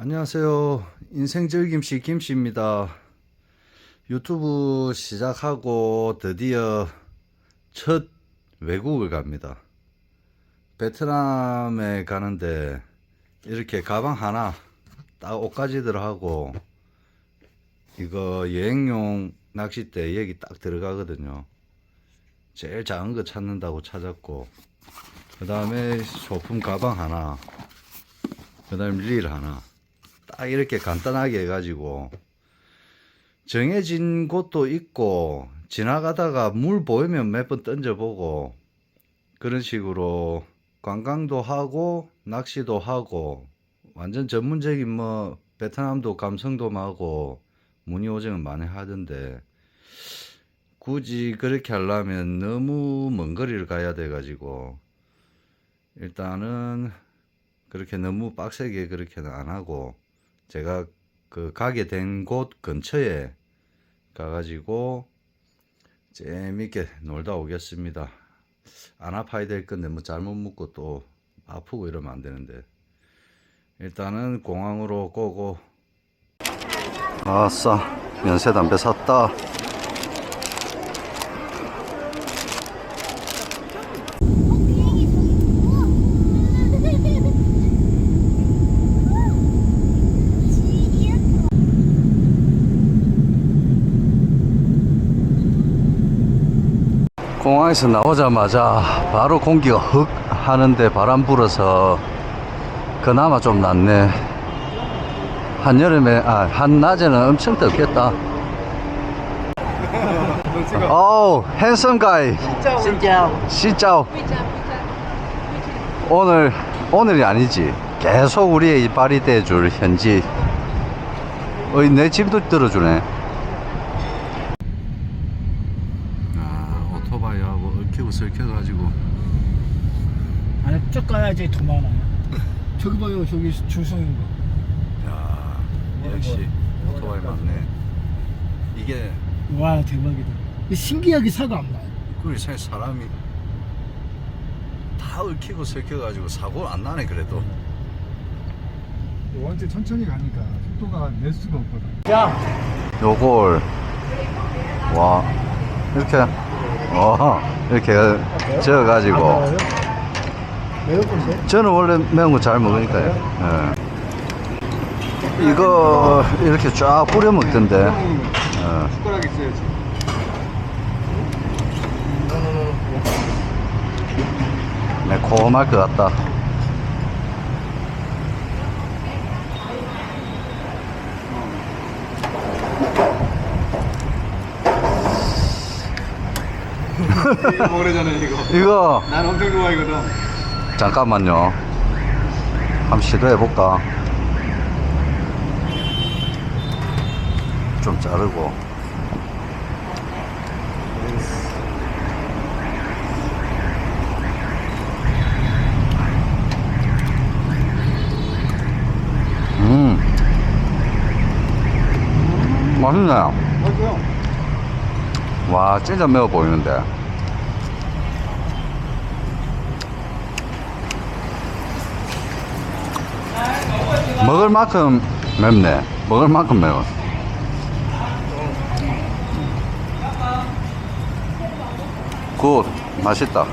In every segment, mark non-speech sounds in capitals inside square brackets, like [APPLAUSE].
안녕하세요. 인생절김씨 김씨입니다. 유튜브 시작하고 드디어 첫 외국을 갑니다. 베트남에 가는데 이렇게 가방 하나 딱 옷가지들 하고 이거 여행용 낚싯대 여기 딱 들어가거든요. 제일 작은 거 찾는다고 찾았고 그 다음에 소품 가방 하나 그 다음에 릴 하나 딱 이렇게 간단하게 해가지고 정해진 곳도 있고 지나가다가 물 보이면 몇 번 던져보고 그런 식으로 관광도 하고 낚시도 하고 완전 전문적인 뭐 베트남도 감성돔하고 무늬오징어 많이 하던데 굳이 그렇게 하려면 너무 먼 거리를 가야 돼 가지고 일단은 그렇게 너무 빡세게 그렇게는 안 하고 제가 그 가게 된 곳 근처에 가가지고 재밌게 놀다 오겠습니다. 안 아파야 될 건데 뭐 잘못 묻고 또 아프고 이러면 안 되는데. 일단은 공항으로 고고. 아싸 연세 담배 샀다 공항에서 나오자마자 바로 공기가 흑 하는데 바람 불어서 그나마 좀 낫네. 한여름에, 아, 한낮에는 엄청 덥겠다. 어우, 핸섬 가이. Chào. 시짜오. 오늘, 오늘이 아니지. 계속 우리의 이 발이 돼줄 현지. 어이, 내 집도 들어주네. 아, 오토바이하고 얽히고 설켜가지고. 아니 쭉 가야지 더 많아. [LAUGHS] 저기 봐요, 저기 줄 서는 거. 야, 역시 오토바이 많네. 이게 와 대박이다. 이 신기하게 사고 안 나요. 그 사- 사람이 다 얽히고 설켜가지고 사고 안 나네 그래도. 원체 천천히 가니까 속도가 낼 수가 없거든. 야, 요걸 와 이렇게 어 이렇게 저어가지고 매울 건데? 저는 원래 매운 거 잘 먹으니까요. 예. 이거 이렇게 쫙 뿌려 먹던데. 어. 숟가락 있어야지. 매콤할 것 같다. [LAUGHS] 먹으려잖아 이거. 이거 난 엄청 좋아하거든. 잠깐만요. 한번 시도해 볼까? 좀 자르고. 음. 맛있네. 맞아요. 와, 진짜 매워 보이는데. 먹을 만큼 맵네. 먹을 만큼 매워. 굿. 맛있다.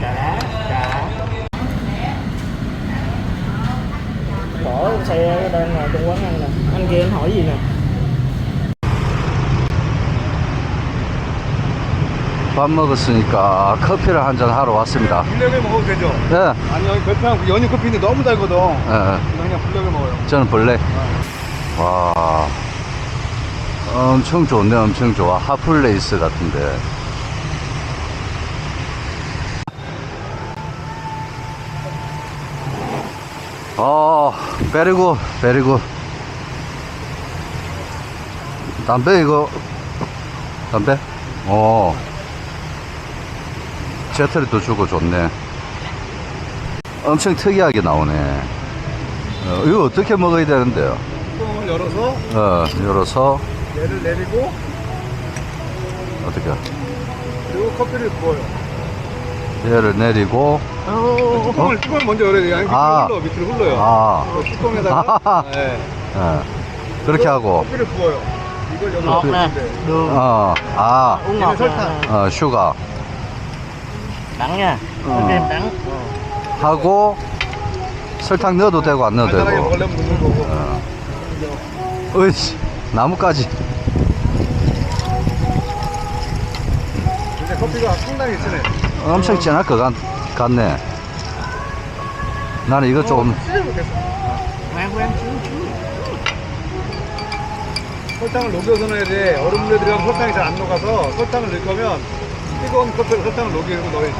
Đá, trà. Bỏ xe đang ngồi trong quán ăn nè. Anh kia anh hỏi gì nè? 밥 먹었으니까 커피를 한 잔 하러 왔습니다. 블랙을 먹어도 되죠? 예, 아니 여기 베트남 연유 커피인데 너무 달거든. 예, 예. 그냥 블랙을 먹어요. 저는 블랙. 와, 엄청 좋네, 엄청 좋아. 핫플레이스 같은데. 아, 베리고, 베리고. 담배 이거, 담배? 어. 배터리도 주고 좋네. 엄청 특이하게 나오네. 어, 이거 어떻게 먹어야 되는데요? 뚜껑을 열어서 어, 열어서 얘를 내리고 어떻게? 그리고 커피를 부어요. 얘를 내리고 뚜껑을, 뚜껑을 먼저 열어야 돼요. 아니, 밑으로 아. 흘러, 밑으로 흘러요. 아그 뚜껑에다가 [LAUGHS] 네. 예. 그렇게 하고 커피를 부어요. 이걸 여기 ngọt nè 넣는데 đường 어, 아, uống 얘는 ngọt 설탕. nè. 어, Ờ. kem đắng 하고 설탕 넣어도 되고 안 넣어도 되고 거고. 으이씨 나무까지 근데 커피가 상당히 진해. 엄청 진할 것 같, 같네 나는 이거 조금 xíu 설탕을 녹여서 넣어야 돼. 얼음 물에 들어가면 설탕이 잘 안 녹아서 설탕을 넣을 거면 뜨거운 커피에 설탕을 녹이고 넣어야지.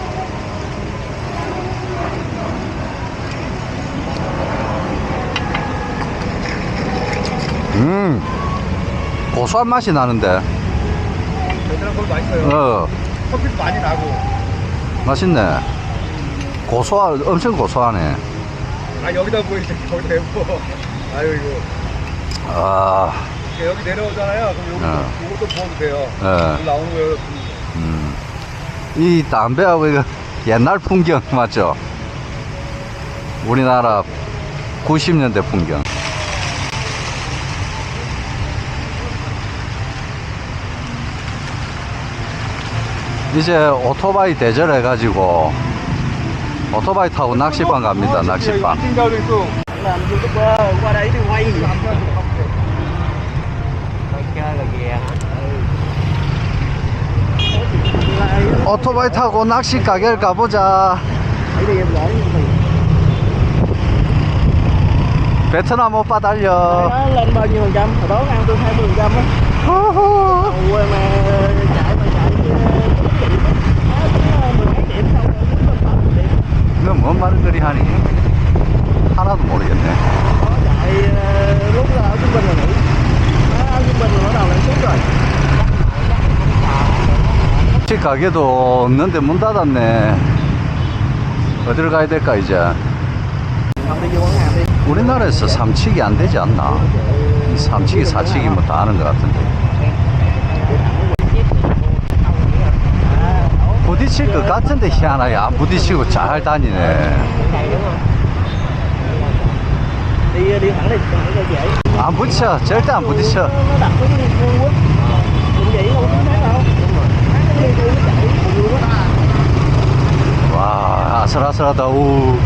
음 고소한 맛이 나는데 베트남 커피 맛있어요. 어 커피도 많이 나고. 맛있네 고소하 엄청 고소하네 아 여기다 보이지 [LAUGHS] 거기다 예뻐. 아유 이거 아 여기 내려오잖아요. 그럼 여기 어. 이것도 부어도 돼요. 예. 나오는 거예요. 음. 이 담배하고 이거 옛날 풍경 맞죠? 우리나라 90년대 풍경. 이제 오토바이 대절해 가지고 오토바이 타고 낚시방 갑니다. 낚시방. 오토바이 타고 낚시 가게를 가보자. Để đi em gửi thì 베트남 오빠 달려. nó lên bao nhiêu phần trăm hồi đó ăn tôi 20 phần trăm á 호호. quê mà chạy mà chạy có mười mấy điểm xong rồi muốn lên tám điểm 이거 뭔 말들이 하니? 하나도 모르겠네. có chạy ờ, lúc là ở trung bình là nghỉ Nó ở trung bình là bắt đầu lại xuống rồi 가게도 없는데 문 닫았네. 어디를 가야 될까 이제? 우리나라에서 삼치기 안 되지 않나? 이 삼치기 사치기 뭐 다 하는 것 같은데. 부딪힐 것 같은데 희한하게 안 부딪히고 잘 다니네. 안 부딪혀. 절대 안 부딪혀. 와 아슬아슬하다. 우.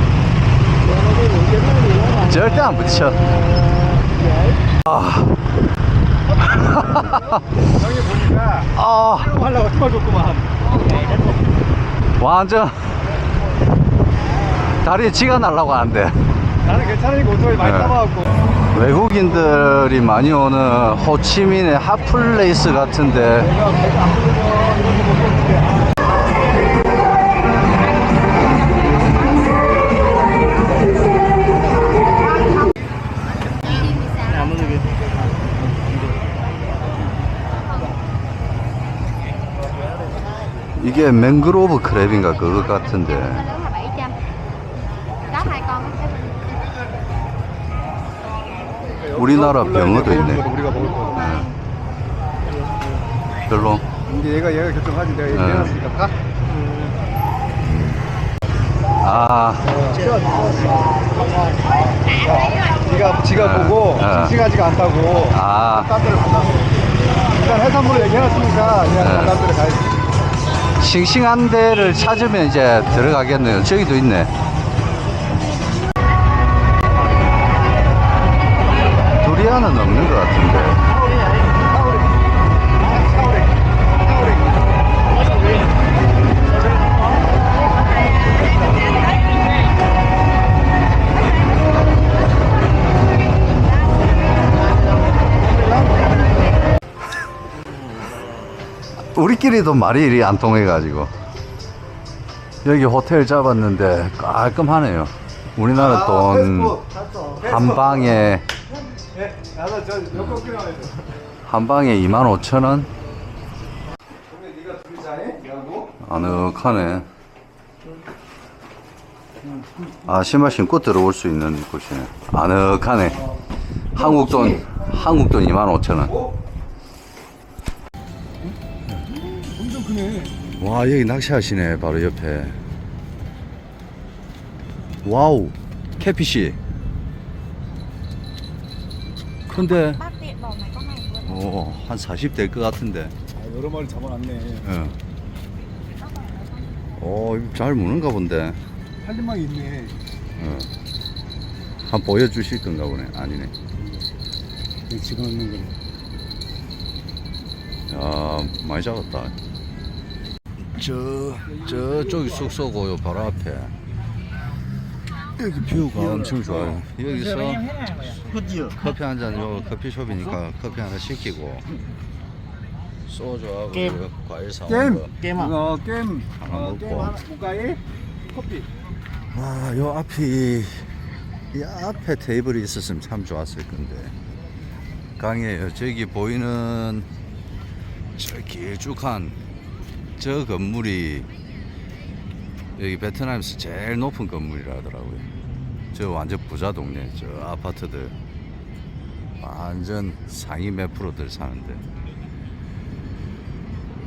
절대 안 부딪혀. dễ 아. 형이 [LAUGHS] 보니까 아. 하려고 틀어줬구만. 완전 다리에 지가 날라고 하는데 나는 괜찮으니까 오토바이 많이 네. 타봐갖고. 외국인들이 많이 오는 호치민의 핫플레이스 같은데. 이게 맹그로브 크랩인가 그거 같은데 우리나라 병어도 있네 거도 우리가 먹을 거. 별로 이제 얘가 얘가 결정하지 내가 네. 얘기해놨으니까 가. 아 지가 지가 네. 보고 네. 싱싱하지가 않다고. 아. 딴 데를 가나. 일단 해산물을 얘기해놨으니까 그냥 네. 딴 데를 가야지. 싱싱한 데를 찾으면 이제 들어가겠네요 저기도 있네 우리끼리도 말이 이리 안 통해가지고. 여기 호텔 잡았는데 깔끔하네요. 우리나라 돈 한 방에 예. 한 방에 2만 5천 원? 근데 네가 둘이 자해? 야구? 아늑하네. 아 신발 신고 들어올 수 있는 곳이네. 아늑하네. 한국 돈 한국 돈 2만 5천 원 와 여기 낚시하시네 바로 옆에 와우 캐피시 근데 Bác tiện bỏ mày con này luôn 오, 한 40될것 같은데 아, 여러 마리 잡아놨네. 예. 오, 이거 잘 무는가 본데 살림망이 있네. 어. 한 보여주실 건가 보네 아니네 지금 있는 거네. 야 많이 잡았다 저 저쪽이 숙소고요 바로 앞에 여기 뷰가 엄청 좋아요 여기서 커피 한 잔 요 커피숍이니까 커피 하나 시키고 소주하고 겜. 이거 과일 사온 겜! 거 à? 이거 게임. 하나 어, 먹고. 게임 하나, 국가에 커피. 아, 요 앞이 이 앞에 테이블이 있었으면 참 좋았을 건데 강이에요. 저기 보이는 저 길쭉한 저 건물이 여기 베트남에서 제일 높은 건물이라 하더라고요. 저 완전 부자 동네, 저 아파트들 완전 상위 몇 프로들 사는데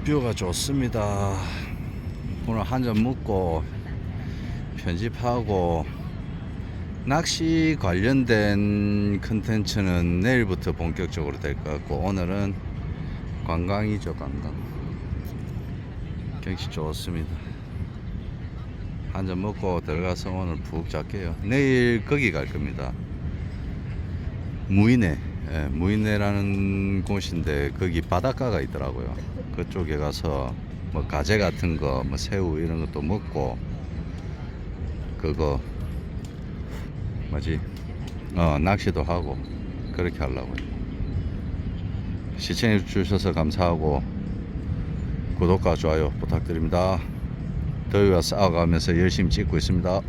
뷰가 좋습니다. 오늘 한 잔 먹고 편집하고 낚시 관련된 컨텐츠는 내일부터 본격적으로 될 것 같고 오늘은 관광이죠 관광 경치 좋습니다. 한 잔 먹고 들어가서 오늘 푹 잘게요. 내일 거기 갈 겁니다. 무이네 예, 무이네라는 곳인데 거기 바닷가가 있더라고요. 그쪽에 가서 뭐 가재 같은 거 뭐 새우 이런 것도 먹고 그거 뭐지? 어 낚시도 하고 그렇게 하려고요. 시청해 주셔서 감사하고 구독과 좋아요 부탁드립니다. 더위와 싸워가면서 열심히 찍고 있습니다